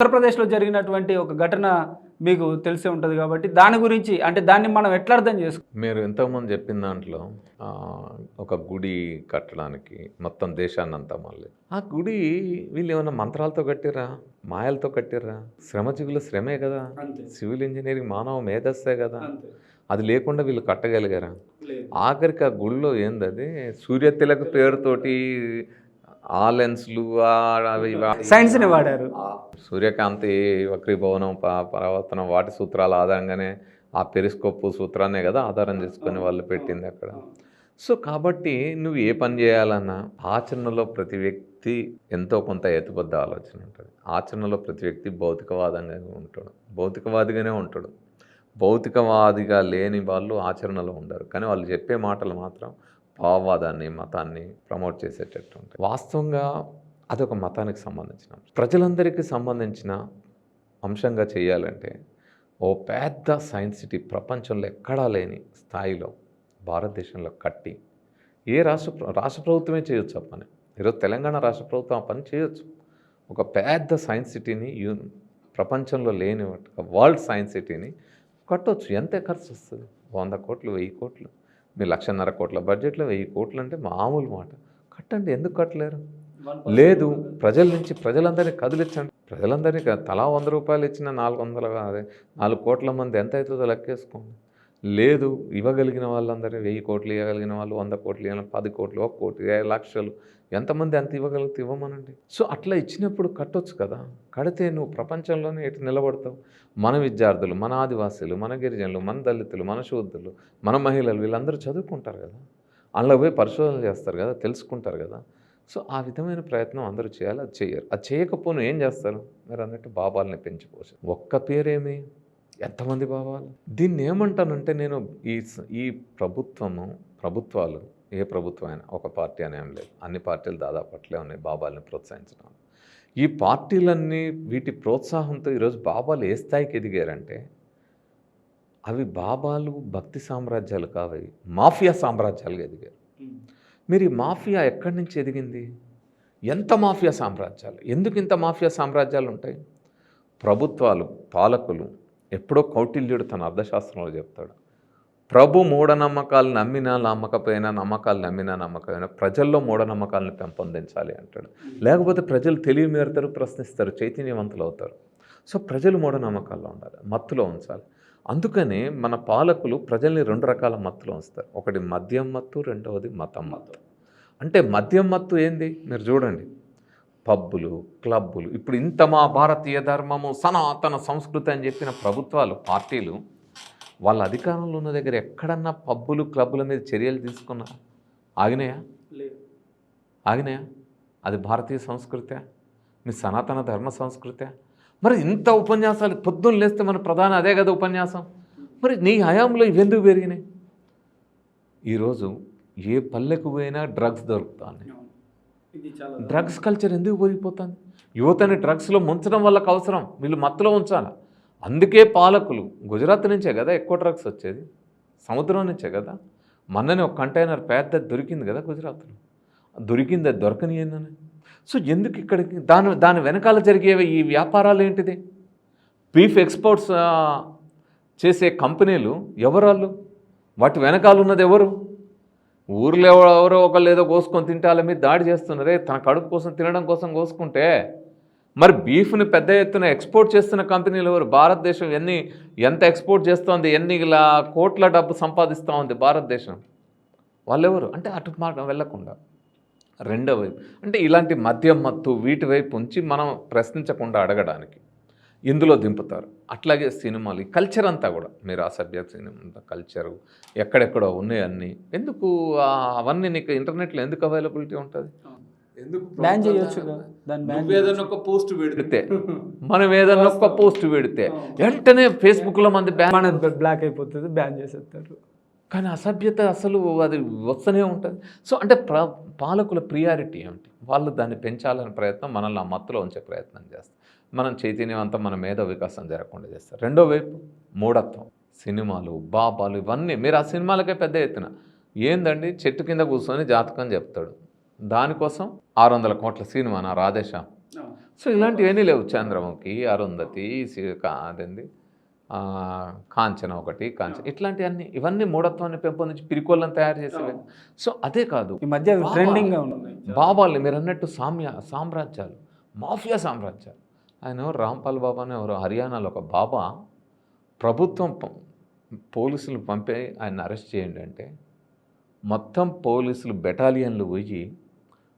ఆంధ్రప్రదేశ్లో జరిగినటువంటి ఒక ఘటన మీకు తెలిసే ఉంటుంది కాబట్టి దాని గురించి అంటే దాన్ని మనం ఎట్లా అర్థం చేసుకో? మీరు ఇంతకుముందు చెప్పిన దాంట్లో ఆ, ఒక గుడి కట్టడానికి మొత్తం దేశాన్ని అంతా మళ్ళీ. ఆ గుడి వీళ్ళు ఏమైనా మంత్రాలతో కట్టిర్రా? మాయలతో కట్టిర్రా? శ్రమజీవుల శ్రమే కదా. సివిల్ ఇంజనీరింగ్ మానవ మేధస్సే కదా. అది లేకుండా వీళ్ళు కట్టగలిగారా? ఆఖరికి ఆ గుడిలో ఏందది? సూర్య తిలక పేరుతోటి ఆ లెన్స్లు సైన్స్ని వాడారు. ఆ సూర్యకాంతి వక్రీభవనం పరావర్తనం వాటి సూత్రాల ఆధారంగానే ఆ పెరిస్కోప్ సూత్రాన్నే కదా ఆధారం చేసుకొని వాళ్ళు పెట్టింది అక్కడ. సో కాబట్టి నువ్వు ఏ పని చేయాలన్నా ఆచరణలో ప్రతి వ్యక్తి ఎంతో కొంత హేతుబద్ధ ఆలోచన ఉంటుంది. ఆచరణలో ప్రతి వ్యక్తి భౌతికవాదంగా ఉంటాడు. భౌతికవాదిగానే ఉంటాడు. భౌతికవాదిగా లేని వాళ్ళు ఆచరణలో ఉండరు. కానీ వాళ్ళు చెప్పే మాటలు మాత్రం భావవాదాన్ని మతాన్ని ప్రమోట్ చేసేటట్టు ఉంటాయి. వాస్తవంగా అదొక మతానికి సంబంధించిన ప్రజలందరికీ సంబంధించిన అంశంగా చేయాలంటే ఓ పెద్ద సైన్స్ సిటీ ప్రపంచంలో ఎక్కడా లేని స్థాయిలో భారతదేశంలో కట్టి ఏ రాష్ట్ర రాష్ట్ర ప్రభుత్వమే చేయొచ్చు ఆ పని. ఈరోజు తెలంగాణ రాష్ట్ర ప్రభుత్వం ఆ పని చేయొచ్చు. ఒక పెద్ద సైన్స్ సిటీని యూ ప్రపంచంలో లేని వరల్డ్ సైన్స్ సిటీని కట్టొచ్చు. ఎంత ఖర్చు వస్తుంది? వంద కోట్లు వెయ్యి కోట్లు? మీ లక్షన్నర కోట్ల బడ్జెట్లో వెయ్యి కోట్లు అంటే మామూలు మాట. కట్టండి ఎందుకు కట్టలేరు? లేదు ప్రజల నుంచి ప్రజలందరినీ కదిలించండి. ప్రజలందరినీ క- తలా వంద రూపాయలు ఇచ్చిన నాలుగు వందల అదే నాలుగు కోట్ల మంది ఎంత అవుతుందో లెక్కేసుకోండి. లేదు ఇవ్వగలిగిన వాళ్ళందరూ వెయ్యి కోట్లు ఇవ్వగలిగిన వాళ్ళు వంద కోట్లు ఇవ్వాలి పది కోట్లు ఒక కోటి లక్షలు ఎంతమంది ఎంత ఇవ్వగలిగితే ఇవ్వమనండి. సో అట్లా ఇచ్చినప్పుడు కట్టొచ్చు కదా. కడితే నువ్వు ప్రపంచంలోనే ఎటు నిలబడతావు? మన విద్యార్థులు మన ఆదివాసీలు మన గిరిజనులు మన దళితులు మన శూద్రులు మన మహిళలు వీళ్ళందరూ చదువుకుంటారు కదా. అందులో పోయి పరిశోధనలు చేస్తారు కదా తెలుసుకుంటారు కదా. సో ఆ విధమైన ప్రయత్నం అందరూ చేయాలి అది చేయరు అది చేయకపోను ఏం చేస్తారు? మీరు అన్నట్టు బాబాల్ని పెంచిపోసారు ఒక్క పేరేమి? ఎంతమంది బాబాలు దీన్ని ఏమంటానంటే నేను ఈ ఈ ప్రభుత్వము ప్రభుత్వాలు ఏ ప్రభుత్వం అయినా ఒక పార్టీ అని ఏం లేదు. అన్ని పార్టీలు దాదాపు అట్లే ఉన్నాయి బాబాల్ని ప్రోత్సహించడం. ఈ పార్టీలన్నీ వీటి ప్రోత్సాహంతో ఈరోజు బాబాలు ఏ స్థాయికి ఎదిగారంటే అవి బాబాలు భక్తి సామ్రాజ్యాలు కావవి మాఫియా సామ్రాజ్యాలుగా ఎదిగారు. మీరు ఈ మాఫియా ఎక్కడి నుంచి ఎదిగింది? ఎంత మాఫియా సామ్రాజ్యాలు? ఎందుకు ఇంత మాఫియా సామ్రాజ్యాలు ఉంటాయి? ప్రభుత్వాలు పాలకులు ఎప్పుడో కౌటిల్యుడు తన అర్థశాస్త్రంలో చెప్తాడు. ప్రభు మూఢనమ్మకాలు నమ్మినా నమ్మకపోయినా నమ్మకాలు నమ్మినా నమ్మకపోయినా ప్రజల్లో మూఢనమ్మకాలను పెంపొందించాలి అంటాడు. లేకపోతే ప్రజలు తెలివి మేరుతారు ప్రశ్నిస్తారు చైతన్యవంతులు అవుతారు సో ప్రజలు మూఢనమ్మకాల్లో ఉండాలి మత్తులో ఉంచాలి. అందుకని మన పాలకులు ప్రజల్ని రెండు రకాల మత్తులో ఉంచుతారు. ఒకటి మద్యం మత్తు రెండవది మతం మత్తు. అంటే మద్యం మత్తు ఏంది? మీరు చూడండి. పబ్బులు క్లబ్బులు. ఇప్పుడు ఇంత మా భారతీయ ధర్మము సనాతన సంస్కృతి అని చెప్పిన ప్రభుత్వాలు పార్టీలు వాళ్ళ అధికారంలో ఉన్న దగ్గర ఎక్కడన్నా పబ్బులు క్లబ్బుల మీద చర్యలు తీసుకున్నా ఆగినాయా? ఆగినాయా? అది భారతీయ సంస్కృతే? మీ సనాతన ధర్మ సంస్కృతే? మరి ఇంత ఉపన్యాసాలు పొద్దున్న లేస్తే మన ప్రధాన అదే కదా ఉపన్యాసం. మరి నీ హయాంలో ఇవెందుకు పెరిగినాయి? ఈరోజు ఏ పల్లెకు పోయినా డ్రగ్స్ దొరుకుతాయి డ్రగ్స్ కల్చర్ ఎందుకు పెరిగిపోతుంది యువతని డ్రగ్స్లో ముంచడం వాళ్ళకి అవసరం వీళ్ళు మత్తులో ఉంచాలి? అందుకే పాలకులు గుజరాత్ నుంచే కదా ఎక్కువ డ్రగ్స్ వచ్చేది. సముద్రం నుంచే కదా. మొన్ననే ఒక కంటైనర్ పెద్ద దొరికింది కదా గుజరాత్లో. దొరికింది అది దొరకని ఏందని? సో ఎందుకు ఇక్కడికి? దాని దాని వెనకాల జరిగేవి ఈ వ్యాపారాలు ఏంటిది? బీఫ్ ఎక్స్పోర్ట్స్ చేసే కంపెనీలు ఎవరాళ్ళు? వాటి వెనకాల ఉన్నది ఎవరు? ఊర్లో ఎవరో ఎవరో ఒకళ్ళు ఏదో కోసుకొని తింటాల మీద దాడి చేస్తున్నారే. తన కడుపు కోసం తినడం కోసం కోసుకుంటే? మరి బీఫ్ని పెద్ద ఎత్తున ఎక్స్పోర్ట్ చేస్తున్న కంపెనీలు ఎవరు? భారతదేశం ఎన్ని ఎంత ఎక్స్పోర్ట్ చేస్తోంది? ఎన్ని ఇలా కోట్ల డబ్బు సంపాదిస్తూ ఉంది భారతదేశం? వాళ్ళెవరు? అంటే అటు మార్గం వెళ్ళకుండా రెండో వైపు. అంటే ఇలాంటి మద్యం మత్తు వీటి వైపు ఉంచి మనం ప్రశ్నించకుండా అడగడానికి. ఇందులో దింపుతారు. అట్లాగే సినిమాలు ఈ కల్చర్ అంతా కూడా. మీరు ఆ సభ్య సినిమా కల్చరు ఎక్కడెక్కడో ఉన్నాయి అన్నీ. ఎందుకు అవన్నీ నీకు ఇంటర్నెట్లో ఎందుకు అవైలబిలిటీ ఉంటుంది? ఎందుకు బ్యాన్ ఏదైనా ఒక పోస్ట్ పెడితే. మనం ఏదైనా ఒక పోస్ట్ పెడితే వెంటనే ఫేస్బుక్లో మంది బ్యాన్ మన బ్లాక్ అయిపోతుంది బ్యాన్ చేసేస్తారు. కానీ అసభ్యత అసలు అది వస్తూనే ఉంటుంది. సో అంటే పాలకుల ప్రియారిటీ ఏమిటి? వాళ్ళు దాన్ని పెంచాలనే ప్రయత్నం మనల్ని ఆ మత్తులో ఉంచే ప్రయత్నం చేస్తారు. మనం చైతన్యవంతం మన మేధో వికాసం జరగకుండా చేస్తారు. రెండో వైపు మూఢత్వం సినిమాలు బాబాలు ఇవన్నీ. మీరు ఆ సినిమాలకే పెద్ద ఎత్తున ఏందండి? చెట్టు కింద కూర్చొని జాతకం చెప్తాడు. దానికోసం ఆరు వందల కోట్ల సినిమా నా రాధేశ సో ఇలాంటివన్నీ లేవు. చంద్రముఖి అరుంధతి అదేంది? ఆ, కాంచన ఒకటి కాంచన ఇట్లాంటివన్నీ. ఇవన్నీ మూఢత్వాన్ని పెంపొందించి పిరికోళ్ళని తయారు చేసేవి. సో అదే కాదు. ఈ మధ్య. ట్రెండింగ్గా ఉంది. బాబాలు మీరు అన్నట్టు సామ్య సామ్రాజ్యాలు మాఫియా సామ్రాజ్యాలు. ఆయన రాంపాల్ బాబా అని ఎవరు? హర్యానాలో ఒక బాబా ప్రభుత్వం పోలీసులు పంపే ఆయన అరెస్ట్ చేయండి అంటే మొత్తం పోలీసులు బెటాలియన్లు పోయి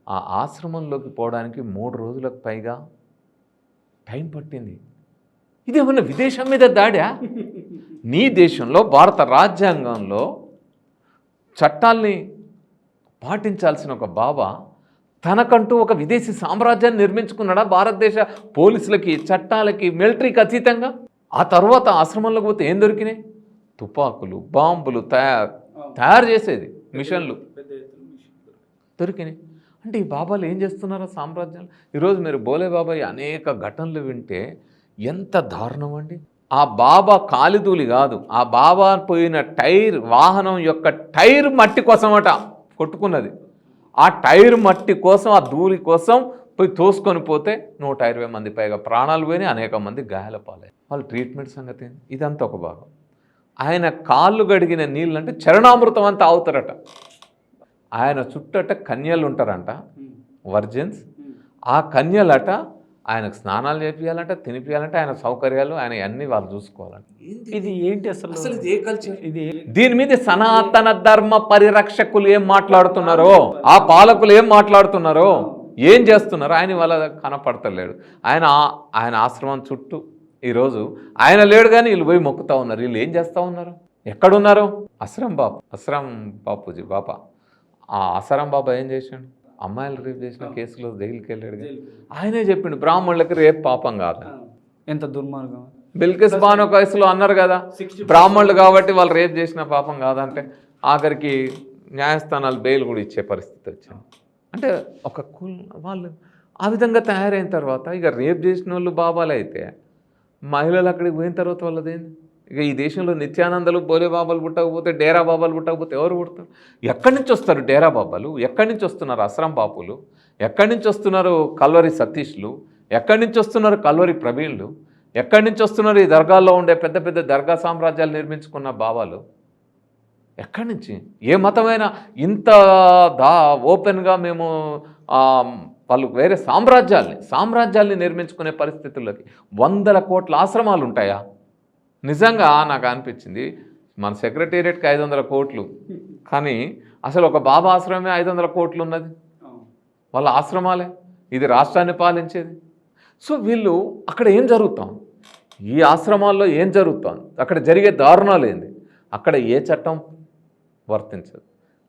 ఆ ఆశ్రమంలోకి పోవడానికి మూడు రోజులకు పైగా టైం పట్టింది. ఇదేమన్నా విదేశం మీద దాడా? నీ దేశంలో భారత రాజ్యాంగంలో చట్టాల్ని పాటించాల్సిన ఒక బాబా తనకంటూ ఒక విదేశీ సామ్రాజ్యాన్ని నిర్మించుకున్నాడా భారతదేశ పోలీసులకి చట్టాలకి మిలిటరీకి అతీతంగా? ఆ తర్వాత ఆశ్రమంలోకి పోతే ఏం దొరికినాయి? తుపాకులు బాంబులు తయారు తయారు చేసేది మిషన్లు. దొరికినాయి. అంటే ఈ బాబాలు ఏం చేస్తున్నారో సామ్రాజ్యాలు? ఈరోజు మీరు బోలే బాబాయ్ అనేక ఘటనలు వింటే ఎంత దారుణం అండి. ఆ బాబా కాలిదూలి కాదు ఆ బాబా పోయిన టైర్ వాహనం యొక్క టైర్ మట్టి కోసమట కొట్టుకున్నది. ఆ టైర్ మట్టి కోసం ఆ ధూళి కోసం పోయి తోసుకొని పోతే నూట ఇరవై మంది పైగా ప్రాణాలు పోయినాయి అనేక మంది గాయాల పాలయ్యారు వాళ్ళ ట్రీట్మెంట్ సంగతి? ఇదంతా ఒక భాగం. ఆయన కాళ్ళు గడిగిన నీళ్ళు అంటే చరణామృతం అంతా అవుతారట ఆయన చుట్టట కన్యలు ఉంటారంట. వర్జిన్స్ ఆ కన్యలట ఆయనకు స్నానాలు చేపియాలంట తినిపియాలంటే ఆయన సౌకర్యాలు ఆయన అన్ని వాళ్ళు చూసుకోవాలంట ఇది? ఏంటి అసలు? అసలు ఇది ఏ కల్చర్ ఇది దీని మీద సనాతన ధర్మ పరిరక్షకులు ఏం మాట్లాడుతున్నారో ఆ పాలకులు ఏం మాట్లాడుతున్నారో ఏం చేస్తున్నారో ఆయన వాళ్ళ కనపడతలేడు. ఆయన ఆయన ఆశ్రమం చుట్టూ ఈరోజు ఆయన లేడు కానీ వీళ్ళు పోయి మొక్కుతా ఉన్నారు. వీళ్ళు ఏం చేస్తూ ఉన్నారు? ఎక్కడున్నారు? అస్రం బాబు. అస్రం బాపూజీ బాపా ఆ అసరం బాబా ఏం చేశాడు అమ్మాయిలు రేపు చేసిన కేసులో జైలుకి వెళ్ళాడు. ఆయనే చెప్పిండు బ్రాహ్మణులకి రేపు పాపం కాదు. ఎంత దుర్మార్గం. బిల్కిస్ బాను వయసులో అన్నారు కదా బ్రాహ్మణులు కాబట్టి వాళ్ళు రేప్ చేసిన పాపం కాదంటే ఆఖరికి న్యాయస్థానాలు బెయిల్ కూడా ఇచ్చే పరిస్థితి వచ్చింది. అంటే ఒక కుల్ వాళ్ళు ఆ విధంగా తయారైన తర్వాత ఇక రేప్ చేసిన వాళ్ళు బాబాలు అయితే మహిళలు అక్కడికి పోయిన తర్వాత వాళ్ళదేంది? ఇక ఈ దేశంలో నిత్యానందలు బోలేబాబాలు పుట్టకపోతే డేరా బాబాలు పుట్టకపోతే ఎవరు పుడతారు? ఎక్కడి నుంచి వస్తారు డేరా బాబాలు? ఎక్కడి నుంచి వస్తున్నారు అస్రం బాపులు? ఎక్కడి నుంచి వస్తున్నారు కల్వరి సతీష్లు? ఎక్కడి నుంచి వస్తున్నారు కల్వరి ప్రవీణ్లు? ఎక్కడి నుంచి వస్తున్నారు ఈ దర్గాల్లో ఉండే పెద్ద పెద్ద దర్గా సామ్రాజ్యాలు నిర్మించుకున్న బాబాలు? ఎక్కడి నుంచి? ఏ మతమైనా ఇంత దా ఓపెన్గా మేము వాళ్ళు వేరే సామ్రాజ్యాల్ని సామ్రాజ్యాల్ని నిర్మించుకునే పరిస్థితుల్లోకి వందల కోట్ల ఆశ్రమాలు ఉంటాయా? నిజంగా నాకు అనిపించింది మన సెక్రటేరియట్కి ఐదు వందల కోట్లు కానీ అసలు ఒక బాబా ఆశ్రమమే ఐదు వందల కోట్లు ఉన్నది. వాళ్ళ ఆశ్రమాలే ఇది రాష్ట్రాన్ని పాలించేది. సో వీళ్ళు అక్కడ ఏం జరుగుతాం? ఈ ఆశ్రమాల్లో ఏం జరుగుతాం? అక్కడ జరిగే దారుణాలు ఏంది? అక్కడ ఏ చట్టం వర్తించదు?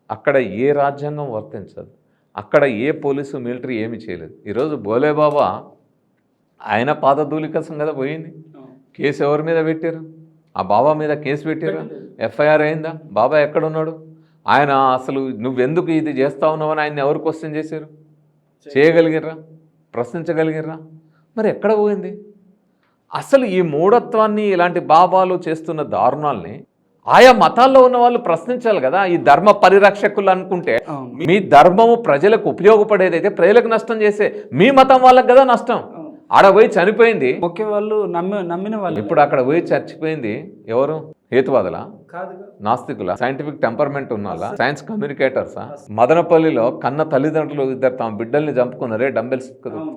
అక్కడ ఏ రాజ్యాంగం వర్తించదు? అక్కడ ఏ పోలీసు మిలిటరీ ఏమి చేయలేదు? ఈరోజు బోలే బాబా ఆయన పాదధూలికసం కదా పోయింది. కేసు ఎవరి మీద పెట్టారు? ఆ బాబా మీద కేసు పెట్టారు? ఎఫ్ఐఆర్ అయిందా? బాబా ఎక్కడున్నాడు? ఆయన అసలు నువ్వెందుకు ఇది చేస్తా ఉన్నావు అని ఆయన ఎవరు క్వశ్చన్ చేశారు? చేయగలిగిర్రా? ప్రశ్నించగలిగిర్రా? మరి ఎక్కడ పోయింది? అసలు ఈ మూఢత్వాన్ని ఇలాంటి బాబాలు చేస్తున్న దారుణాల్ని ఆయా మతాల్లో ఉన్న వాళ్ళు ప్రశ్నించాలి కదా. ఈ ధర్మ పరిరక్షకులు అనుకుంటే మీ ధర్మము ప్రజలకు ఉపయోగపడేదైతే ప్రజలకు నష్టం చేసే మీ మతం వాళ్ళకి కదా నష్టం. ఆడ పోయి చనిపోయింది. మొక్కే వాళ్ళు నమ్మి నమ్మిన వాళ్ళు. ఇప్పుడు అక్కడ పోయి చచ్చిపోయింది ఎవరు? హేతువాదుల? కాదు నాస్తికుల? సైంటిఫిక్ టెంపర్మెంట్ ఉన్నాలా? సైన్స్ కమ్యూనికేటర్సా మదనపల్లిలో కన్న తల్లిదండ్రులు ఇద్దరు తమ బిడ్డల్ని చంపుకున్నారే డంబెల్స్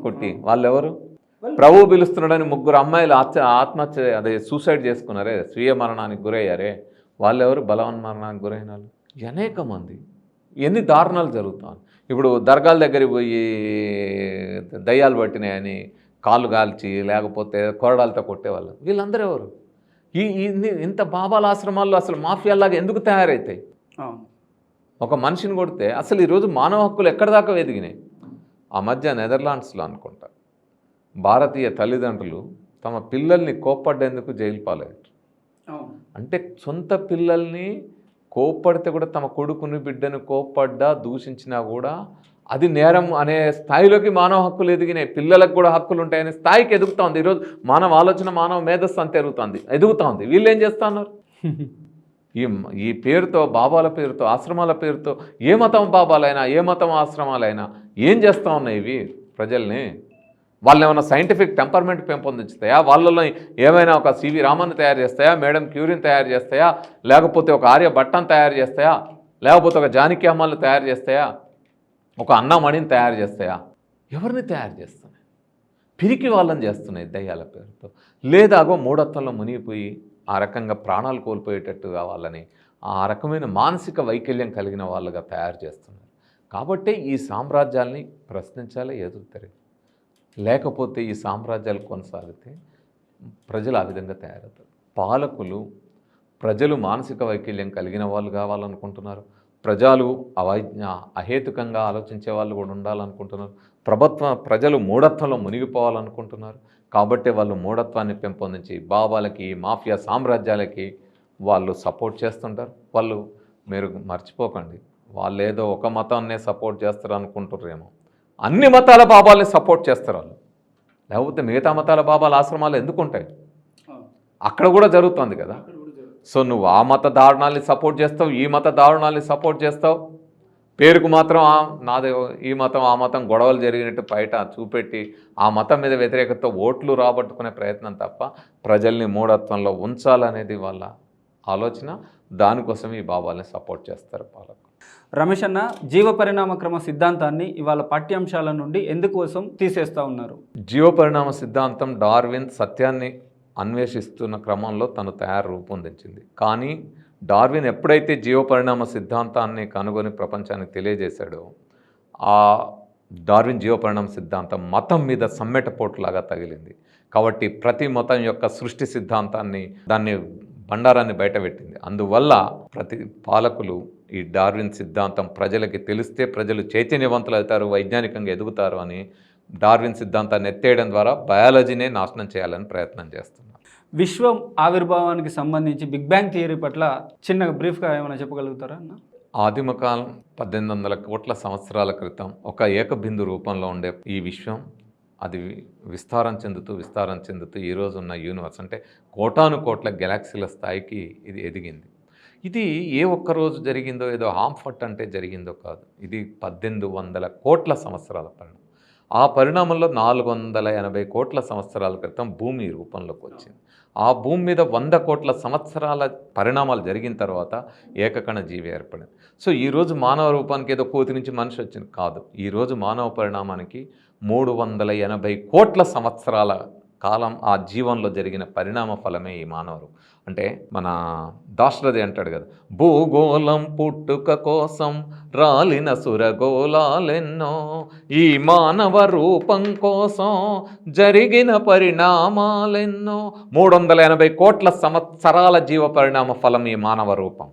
కొట్టి. వాళ్ళు ఎవరు ప్రభు పిలుస్తున్నాడని ముగ్గురు అమ్మాయిలు ఆత్మ ఆత్మహత్య అదే సూసైడ్ చేసుకున్నారే స్వీయ మరణానికి గురయ్యారే వాళ్ళు ఎవరు బలవన్ మరణానికి గురైన వాళ్ళు. అనేక మంది. ఎన్ని దారుణాలు జరుగుతాయి ఇప్పుడు దర్గాల దగ్గరికి పోయి దయ్యాలు పట్టినాయని కాళ్ళు కాల్చి లేకపోతే కొరడాలతో కొట్టేవాళ్ళు. వీళ్ళందరూ ఎవరు? ఈ ఇన్ని- ఇంత బాబాల ఆశ్రమాల్లో అసలు మాఫియాలాగా ఎందుకు తయారవుతాయి ఒక మనిషిని కొడితే అసలు ఈరోజు మానవ హక్కులు ఎక్కడి దాకా ఎదిగినాయి ఆ మధ్య నెదర్లాండ్స్లో అనుకుంటా. భారతీయ తల్లిదండ్రులు తమ పిల్లల్ని కోప్పడ్డేందుకు జైలు పాలయ్యారు. అంటే సొంత పిల్లల్ని కోప్పడితే కూడా తమ కొడుకుని బిడ్డను కోప్పడ్డా దూషించినా కూడా అది నేరం అనే స్థాయిలోకి మానవ హక్కులు ఎదిగినాయి పిల్లలకు కూడా హక్కులు ఉంటాయనే స్థాయికి ఎదుగుతా ఉంది. ఈరోజు మానవ ఆలోచన మానవ మేధస్సు అంత ఎదుగుతుంది. ఎదుగుతా ఉంది. వీళ్ళు ఏం చేస్తా ఉన్నారు? ఈ ఈ పేరుతో బాబాల పేరుతో ఆశ్రమాల పేరుతో ఏ మతం బాబాలైనా ఏ మతం ఆశ్రమాలైనా ఏం చేస్తూ ఉన్నాయి ఇవి ప్రజల్ని? వాళ్ళు ఏమైనా సైంటిఫిక్ టెంపర్మెంట్ పెంపొందించుతాయా? వాళ్ళలో ఏమైనా ఒక సివి రామన్ తయారు చేస్తాయా? మేడం క్యూరిన్ తయారు చేస్తాయా? లేకపోతే ఒక ఆర్య భట్టన్ తయారు చేస్తాయా? లేకపోతే ఒక జానకి అమ్మల్ని తయారు చేస్తాయా? ఒక అన్నమణిని తయారు చేస్తాయా? ఎవరిని తయారు చేస్తున్నాయి? పిరికి వాళ్ళని చేస్తున్నాయి దయ్యాల పేరుతో. లేదాగో మూఢత్వంలో మునిగిపోయి ఆ రకంగా ప్రాణాలు కోల్పోయేటట్టుగా వాళ్ళని ఆ రకమైన మానసిక వైకల్యం కలిగిన వాళ్ళుగా తయారు చేస్తున్నారు. కాబట్టే ఈ సామ్రాజ్యాల్ని ప్రశ్నించాలి ఎదుగుతారు లేకపోతే ఈ సామ్రాజ్యాలు కొనసాగితే ప్రజలు ఆ విధంగా తయారవుతారు. పాలకులు ప్రజలు మానసిక వైకల్యం కలిగిన వాళ్ళు కావాలనుకుంటున్నారు. ప్రజలు అవైజ్ఞ అహేతుకంగా ఆలోచించే వాళ్ళు కూడా ఉండాలనుకుంటున్నారు. ప్రభుత్వ ప్రజలు మూఢత్వంలో మునిగిపోవాలనుకుంటున్నారు. కాబట్టి వాళ్ళు మూఢత్వాన్ని పెంపొందించి బాబాలకి మాఫియా సామ్రాజ్యాలకి వాళ్ళు సపోర్ట్ చేస్తుంటారు. వాళ్ళు మీరు మర్చిపోకండి. వాళ్ళు ఏదో ఒక మతాన్నే సపోర్ట్ చేస్తారు అనుకుంటుర్రేమో. అన్ని మతాల బాబాల్ని సపోర్ట్ చేస్తారు వాళ్ళు. లేకపోతే మిగతా మతాల బాబాల ఆశ్రమాలు ఎందుకు ఉంటాయి అక్కడ కూడా జరుగుతుంది కదా. సో నువ్వు ఆ మత దారుణాల్ని సపోర్ట్ చేస్తావు ఈ మత దారుణాల్ని సపోర్ట్ చేస్తావు? పేరుకు మాత్రం నాది ఈ మతం ఆ మతం గొడవలు జరిగినట్టు బయట చూపెట్టి ఆ మతం మీద వ్యతిరేకత ఓట్లు రాబట్టుకునే ప్రయత్నం తప్ప ప్రజల్ని మూఢత్వంలో ఉంచాలనేది వాళ్ళ ఆలోచన. దానికోసం ఈ బాబాల్ని సపోర్ట్ చేస్తారు పాలకులు. రమేష్ అన్న జీవ పరిణామ క్రమ సిద్ధాంతాన్ని ఇవాళ పాఠ్యాంశాల నుండి ఎందుకోసం తీసేస్తా ఉన్నారు? జీవపరిణామ సిద్ధాంతం డార్విన్ సత్యాన్ని అన్వేషిస్తున్న క్రమంలో తను తయారు రూపొందించింది. కానీ డార్విన్ ఎప్పుడైతే జీవపరిణామ సిద్ధాంతాన్ని కనుగొని ప్రపంచానికి తెలియజేశాడో ఆ డార్విన్ జీవపరిణామ సిద్ధాంతం మతం మీద సమ్మెటపోట్లాగా తగిలింది. కాబట్టి ప్రతి మతం యొక్క సృష్టి సిద్ధాంతాన్ని దాన్ని బండారాన్ని బయటపెట్టింది. అందువల్ల ప్రతి పాలకులు ఈ డార్విన్ సిద్ధాంతం ప్రజలకి తెలిస్తే ప్రజలు చైతన్యవంతులు అవుతారు వైజ్ఞానికంగా ఎదుగుతారు అని డార్విన్ సిద్ధాంతాన్ని ఎత్తేయడం ద్వారా బయాలజీనే నాశనం చేయాలని ప్రయత్నం చేస్తున్నారు. విశ్వం ఆవిర్భావానికి సంబంధించి బిగ్ బ్యాంగ్ థియరీ పట్ల చిన్నగా బ్రీఫ్గా ఏమైనా చెప్పగలుగుతారా అన్న? ఆదిమ కాలం పద్దెనిమిది వందల కోట్ల సంవత్సరాల క్రితం ఒక ఏకబిందు రూపంలో ఉండే ఈ విశ్వం అది విస్తారం చెందుతూ విస్తారం చెందుతూ ఈరోజు ఉన్న యూనివర్స్ అంటే కోటాను కోట్ల గెలాక్సీల స్థాయికి ఇది ఎదిగింది. ఇది ఏ ఒక్క రోజు జరిగిందో ఏదో హాంఫట్ అంటే జరిగిందో కాదు. ఇది పద్దెనిమిది వందల కోట్ల సంవత్సరాల పరిణామం. ఆ పరిణామంలో నాలుగు వందల ఎనభై కోట్ల సంవత్సరాల క్రితం భూమి రూపంలోకి వచ్చింది. ఆ భూమి మీద వంద కోట్ల సంవత్సరాల పరిణామాలు జరిగిన తర్వాత ఏకకణ జీవి ఏర్పడింది. సో ఈరోజు మానవ రూపానికి ఏదో కోతి నుంచి మనిషి వచ్చింది. కాదు. ఈరోజు మానవ పరిణామానికి మూడు వందల ఎనభై కోట్ల సంవత్సరాల కాలం ఆ జీవంలో జరిగిన పరిణామ ఫలమే ఈ మానవ అంటే మన దాశరథి అంటాడు కదా భూగోళం పుట్టుక కోసం రాలిన సురగోళాలెన్నో ఈ మానవ రూపం కోసం జరిగిన పరిణామాలెన్నో. మూడు వందల ఎనభై కోట్ల సంవత్సరాల జీవ పరిణామ ఫలం ఈ మానవ రూపం.